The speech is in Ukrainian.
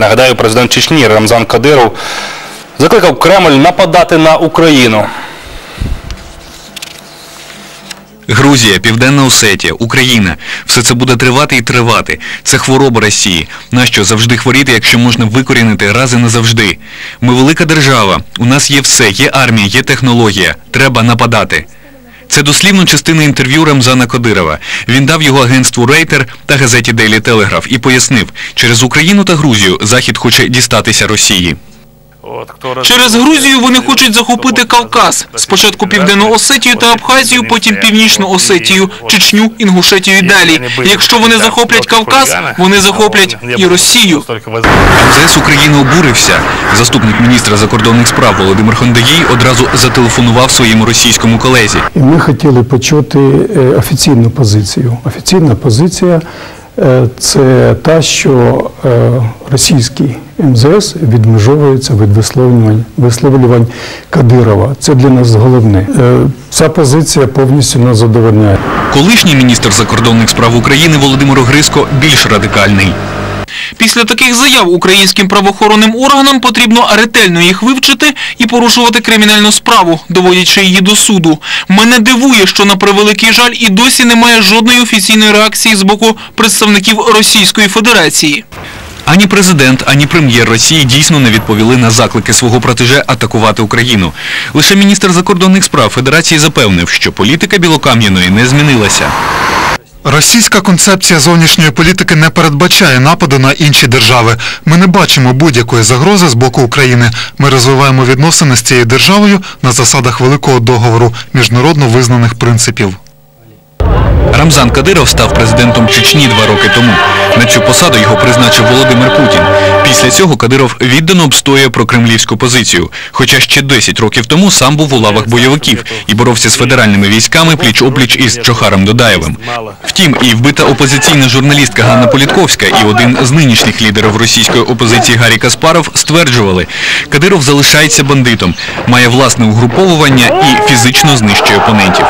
Нагадаю, президент Чечні Рамзан Кадиров закликав Кремль нападати на Україну. Грузія, Південна Осетія, Україна. Все це буде тривати і тривати. Це хвороба Росії. Нащо завжди хворіти, якщо можна викорінити раз і назавжди? Ми велика держава. У нас є все, є армія, є технологія. Треба нападати. Це дослівно частина інтерв'ю Рамзана Кадирова. Він дав його агентству Рейтер та газеті Дейлі Телеграф і пояснив, через Україну та Грузію Захід хоче дістатися Росії. Через Грузію вони хочуть захопити Кавказ. Спочатку Південну Осетію та Абхазію, потім Північну Осетію, Чечню, Інгушетію і далі. І Якщо вони захоплять Кавказ, вони захоплять і Росію. МЗС України обурився. Заступник міністра закордонних справ Володимир Хондагій одразу зателефонував своєму російському колезі. І ми хотіли почути е, офіційну позицію. Офіційна позиція це та, що е, російський МЗС відмежовується від висловлювань, висловлювань Кадирова. Це для нас головне. Е, Ця позиція повністю нас задовольняє. Колишній міністр закордонних справ України Володимир Огриско більш радикальний. Після таких заяв українським правоохоронним органам потрібно ретельно їх вивчити і порушувати кримінальну справу, доводячи її до суду. Мене дивує, що на превеликий жаль і досі немає жодної офіційної реакції з боку представників Російської Федерації. Ані президент, ані прем'єр Росії дійсно не відповіли на заклики свого протеже атакувати Україну. Лише міністр закордонних справ Федерації запевнив, що політика Білокам'яної не змінилася. Російська концепція зовнішньої політики не передбачає нападу на інші держави. Ми не бачимо будь-якої загрози з боку України. Ми розвиваємо відносини з цією державою на засадах великого договору міжнародно визнаних принципів. Рамзан Кадиров став президентом Чечні два роки тому. На цю посаду його призначив Володимир Путін. Після цього Кадиров віддано обстоює прокремлівську позицію. Хоча ще 10 років тому сам був у лавах бойовиків і боровся з федеральними військами пліч-опліч із Чохаром Додаєвим. Втім, і вбита опозиційна журналістка Ганна Політковська і один з нинішніх лідерів російської опозиції Гаррі Каспаров стверджували, Кадиров залишається бандитом, має власне угруповування і фізично знищує опонентів.